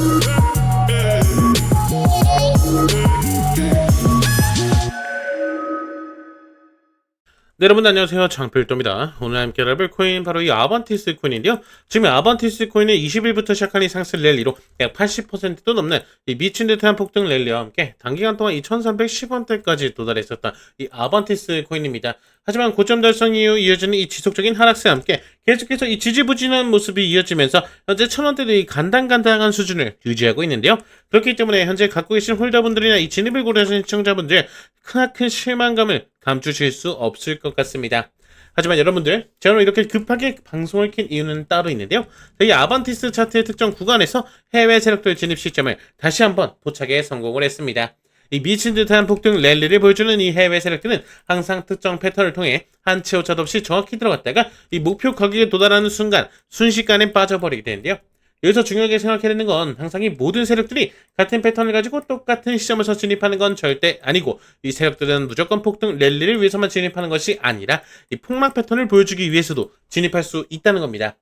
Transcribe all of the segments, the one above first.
Girl. 네, 여러분 안녕하세요. 장필도입니다. 오늘 함께 알아볼 코인 바로 이 아반티스 코인인데요. 지금 아반티스 코인은 20일부터 시작한 이 상승 랠리로 약 80%도 넘는 이 미친 듯한 폭등 랠리와 함께 단기간 동안 2,310원대까지 도달했었던 이 아반티스 코인입니다. 하지만 고점 달성 이후 이어지는 이 지속적인 하락세와 함께 계속해서 이 지지부진한 모습이 이어지면서 현재 천원대도 이 간당간당한 수준을 유지하고 있는데요. 그렇기 때문에 현재 갖고 계신 홀더분들이나 이 진입을 고려하시는 시청자분들 크나큰 실망감을 감추실 수 없을 것 같습니다. 하지만 여러분들, 오늘 이렇게 급하게 방송을 킨 이유는 따로 있는데요. 저희 아반티스 차트의 특정 구간에서 해외 세력들 진입 시점을 다시 한번 포착에 성공을 했습니다. 이 미친 듯한 폭등 랠리를 보여주는 이 해외 세력들은 항상 특정 패턴을 통해 한치 오차도 없이 정확히 들어갔다가 이 목표 가격에 도달하는 순간 순식간에 빠져버리게 되는데요. 여기서 중요하게 생각해야 되는 건 항상 이 모든 세력들이 같은 패턴을 가지고 똑같은 시점에서 진입하는 건 절대 아니고 이 세력들은 무조건 폭등 랠리를 위해서만 진입하는 것이 아니라 이 폭락 패턴을 보여주기 위해서도 진입할 수 있다는 겁니다.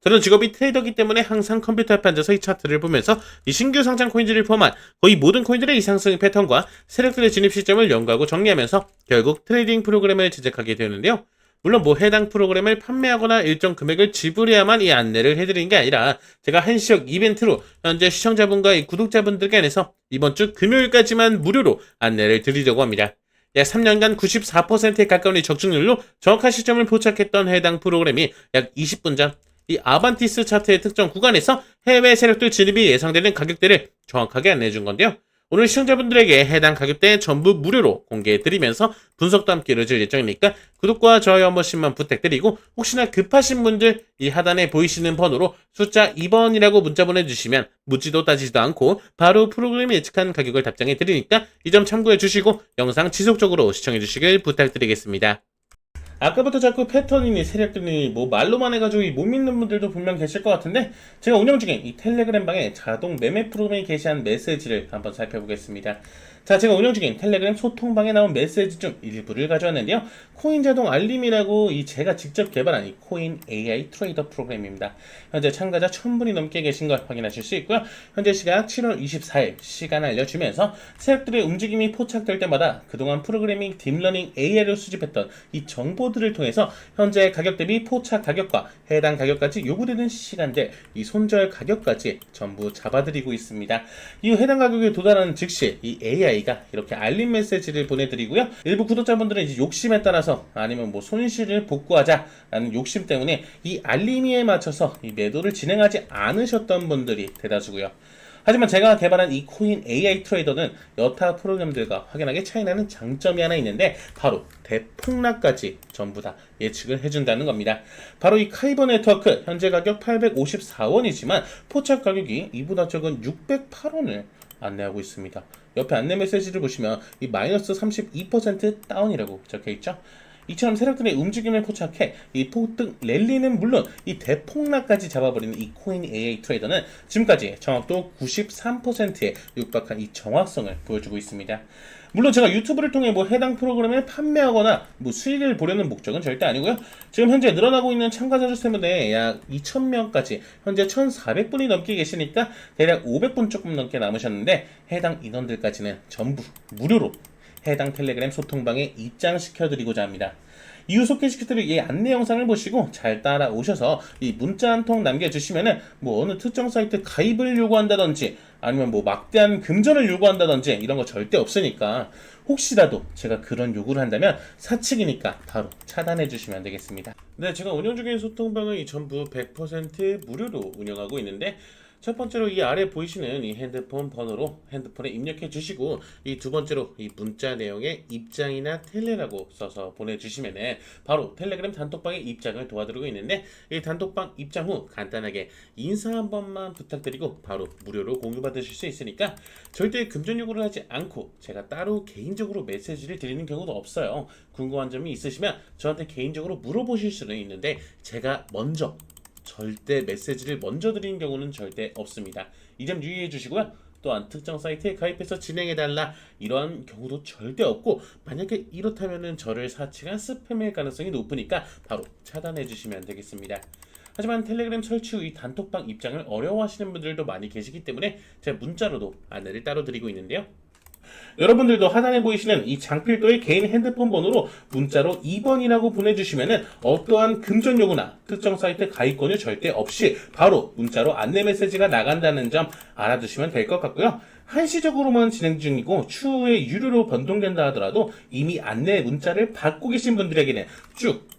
저는 직업이 트레이더기 때문에 항상 컴퓨터 앞에 앉아서 이 차트를 보면서 이 신규 상장 코인들을 포함한 거의 모든 코인들의 이 상승 패턴과 세력들의 진입 시점을 연구하고 정리하면서 결국 트레이딩 프로그램을 제작하게 되는데요. 물론 뭐 해당 프로그램을 판매하거나 일정 금액을 지불해야만 이 안내를 해드리는 게 아니라 제가 한시적 이벤트로 현재 시청자분과 이 구독자분들께 한해서 이번 주 금요일까지만 무료로 안내를 드리려고 합니다. 약 3년간 94%에 가까운 이 적중률로 정확한 시점을 포착했던 해당 프로그램이 약 20분 전이 아반티스 차트의 특정 구간에서 해외 세력들 진입이 예상되는 가격대를 정확하게 안내해 준 건데요. 오늘 시청자분들에게 해당 가격대 전부 무료로 공개해 드리면서 분석도 함께 이루어질 예정이니까 구독과 좋아요 한 번씩만 부탁드리고 혹시나 급하신 분들 이 하단에 보이시는 번호로 숫자 2번이라고 문자 보내주시면 묻지도 따지지도 않고 바로 프로그램이 예측한 가격을 답장해 드리니까 이 점 참고해 주시고 영상 지속적으로 시청해 주시길 부탁드리겠습니다. 아까부터 자꾸 패턴이니 세력들이니 뭐 말로만 해가지고 이못 믿는 분들도 분명 계실 것 같은데 제가 운영 중인 이 텔레그램 방에 자동 매매 프로그램이 게시한 메시지를 한번 살펴보겠습니다. 자, 제가 운영 중인 텔레그램 소통방에 나온 메시지 중 일부를 가져왔는데요. 코인 자동 알림이라고 이 제가 직접 개발한 이 코인 AI 트레이더 프로그램입니다. 현재 참가자 1000분이 넘게 계신 걸 확인하실 수 있고요. 현재 시각 7월 24일 시간 알려주면서 세력들의 움직임이 포착될 때마다 그동안 프로그래밍 딥러닝 AI를 수집했던 이 정보들을 통해서 현재 가격 대비 포착 가격과 해당 가격까지 요구되는 시간대, 이 손절 가격까지 전부 잡아드리고 있습니다. 이후 해당 가격에 도달하는 즉시 이 AI 가 이렇게 알림 메시지를 보내드리고요. 일부 구독자분들은 이제 욕심에 따라서 아니면 뭐 손실을 복구하자라는 욕심 때문에 이 알림이에 맞춰서 이 매도를 진행하지 않으셨던 분들이 대다수고요. 하지만 제가 개발한 이 코인 AI 트레이더는 여타 프로그램들과 확연하게 차이나는 장점이 하나 있는데 바로 대폭락까지 전부 다 예측을 해준다는 겁니다. 바로 이 카이버 네트워크 현재 가격 854원이지만 포착 가격이 이보다 적은 608원을 안내하고 있습니다. 옆에 안내 메시지를 보시면 이 마이너스 32% 다운이라고 적혀 있죠. 이처럼 세력들의 움직임을 포착해 이 폭등 랠리는 물론 이 대폭락까지 잡아버리는 이 코인 AI 트레이더는 지금까지 정확도 93%에 육박한 이 정확성을 보여주고 있습니다. 물론 제가 유튜브를 통해 뭐 해당 프로그램을 판매하거나 뭐 수익을 보려는 목적은 절대 아니고요. 지금 현재 늘어나고 있는 참가자 수 때문에 약 2,000명까지 현재 1,400분이 넘게 계시니까 대략 500분 조금 넘게 남으셨는데 해당 인원들까지는 전부 무료로 해당 텔레그램 소통방에 입장시켜드리고자 합니다. 이후 소개시켜드릴 이 안내 영상을 보시고 잘 따라오셔서 이 문자 한 통 남겨주시면은 뭐 어느 특정 사이트 가입을 요구한다든지 아니면 뭐 막대한 금전을 요구한다든지 이런 거 절대 없으니까 혹시라도 제가 그런 요구를 한다면 사측이니까 바로 차단해 주시면 되겠습니다. 네, 제가 운영 중인 소통방은 이 전부 100% 무료로 운영하고 있는데 첫 번째로 이 아래 보이시는 이 핸드폰 번호로 핸드폰에 입력해 주시고 이 두 번째로 이 문자 내용에 입장이나 텔레라고 써서 보내주시면은 바로 텔레그램 단톡방에 입장을 도와드리고 있는데 이 단톡방 입장 후 간단하게 인사 한 번만 부탁드리고 바로 무료로 공유받으실 수 있으니까 절대 금전 요구를 하지 않고 제가 따로 개인적으로 메시지를 드리는 경우도 없어요. 궁금한 점이 있으시면 저한테 개인적으로 물어보실 수는 있는데 제가 먼저 절대 메시지를 먼저 드리는 경우는 절대 없습니다. 이 점 유의해 주시고요. 또한 특정 사이트에 가입해서 진행해달라 이런 경우도 절대 없고 만약에 이렇다면은 저를 사칭한 스팸일 가능성이 높으니까 바로 차단해 주시면 되겠습니다. 하지만 텔레그램 설치 후 이 단톡방 입장을 어려워하시는 분들도 많이 계시기 때문에 제가 문자로도 안내를 따로 드리고 있는데요. 여러분들도 하단에 보이시는 이 장필도의 개인 핸드폰 번호로 문자로 2번이라고 보내주시면은 어떠한 금전 요구나 특정 사이트 가입권유 절대 없이 바로 문자로 안내 메시지가 나간다는 점 알아두시면 될 것 같고요. 한시적으로만 진행 중이고 추후에 유료로 변동된다 하더라도 이미 안내 문자를 받고 계신 분들에게는 쭉